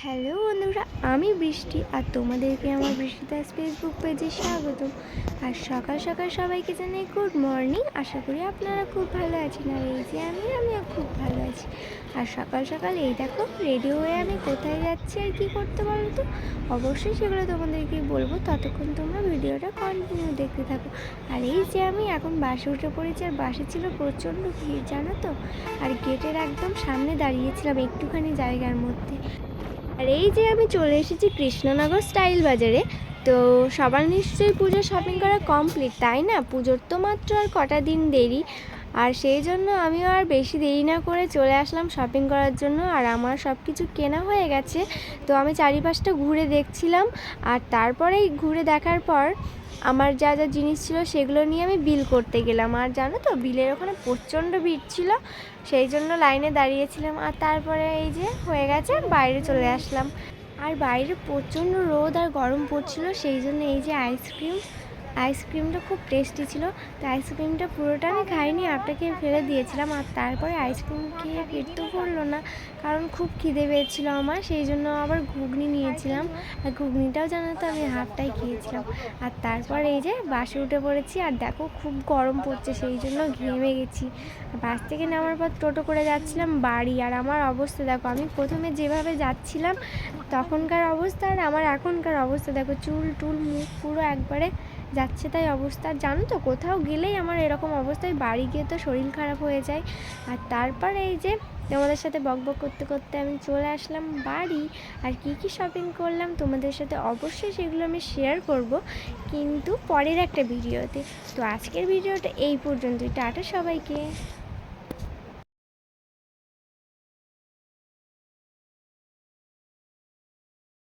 Hello বন্ধুরা, আমি বৃষ্টি আর তোমাদেরকে আমার বৃষ্টি দাস ফেসবুক পেজে স্বাগতম। আর সকাল সকাল সবাইকে জানাই গুড মর্নিং আশা করি আপনারা খুব ভালো আছেন আর এই যে আমি, আমিও খুব ভালো আছি। আর সকাল সকাল এই দেখো রেডি হয়ে আমি কোথায় যাচ্ছি আর কী করতে পারো তো? অবশ্যই সেগুলো তোমাদেরকে বলব, ততক্ষণ তোমরা ভিডিওটা কন্টিনিউ দেখতে থাকো। আর এই যে আমি এখন বাসে উঠে পড়েছি, আর বাসে ছিল প্রচণ্ড ভিড়, জানো তো? আর গেটের একদম সামনে দাঁড়িয়েছিলাম একটুখানি জায়গার মধ্যে। আর এই যে আমি চলে এসেছি কৃষ্ণনগর স্টাইল বাজারে, তো সবার নিশ্চয়ই পুজোর শপিং করা কমপ্লিট তাই না? পুজোর তো মাত্র আর কটা দিন দেরি। আর সেই জন্য আমিও আর বেশি দেরি না করে চলে আসলাম শপিং করার জন্য, আর আমার সব কিছু কেনা হয়ে গেছে। তো আমি চারিপাশটা ঘুরে দেখছিলাম, আর তারপরেই ঘুরে দেখার পর আমার যা যা জিনিস ছিল সেগুলো নিয়ে আমি বিল করতে গেলাম। আর জানো তো, বিলের ওখানে প্রচণ্ড ভিড় ছিল, সেই জন্য লাইনে দাঁড়িয়েছিলাম। আর তারপরে এই যে হয়ে গেছে, বাইরে চলে আসলাম। আর বাইরে প্রচণ্ড রোদ আর গরম পড়ছিল, সেই জন্য এই যে আইসক্রিম আইসক্রিমটা খুব টেস্টি ছিল, তো আইসক্রিমটা পুরোটা আমি খাইনি আপনাকে ফেলে দিয়েছিলাম আর তারপরে আইসক্রিম খেয়ে তো ভরলো না, কারণ খুব খিদে পেয়েছিল আমার, সেই জন্য আবার ঘুগনি নিয়েছিলাম আর ঘুগনিটাও জানো তো আমি হাফটাই খেয়েছিলাম। আর তারপর এই যে বাসে উঠে পড়েছি, আর দেখো খুব গরম পড়ছে, সেই জন্য ঘেমে গেছি। বাস থেকে নামার পর টোটো করে যাচ্ছিলাম বাড়ি, আর আমার অবস্থা দেখো, আমি প্রথমে যেভাবে যাচ্ছিলাম, তখনকার অবস্থা আর আমার এখনকার অবস্থা, দেখো চুল টুল মুখ পুরো একবারে যাচ্ছে তাই অবস্থা। জানো তো, কোথাও গেলেই আমার এরকম অবস্থায় বাড়ি গিয়ে তো শরীর খারাপ হয়ে যায়। আর তারপর এই যে তোমাদের সাথে বকবক করতে করতে আমি চলে আসলাম বাড়ি। আর কি কি শপিং করলাম তোমাদের সাথে অবশ্যই সেগুলো আমি শেয়ার করব। কিন্তু পরের একটা ভিডিওতে। তো আজকের ভিডিওটা এই পর্যন্তই। টাটা সবাইকে।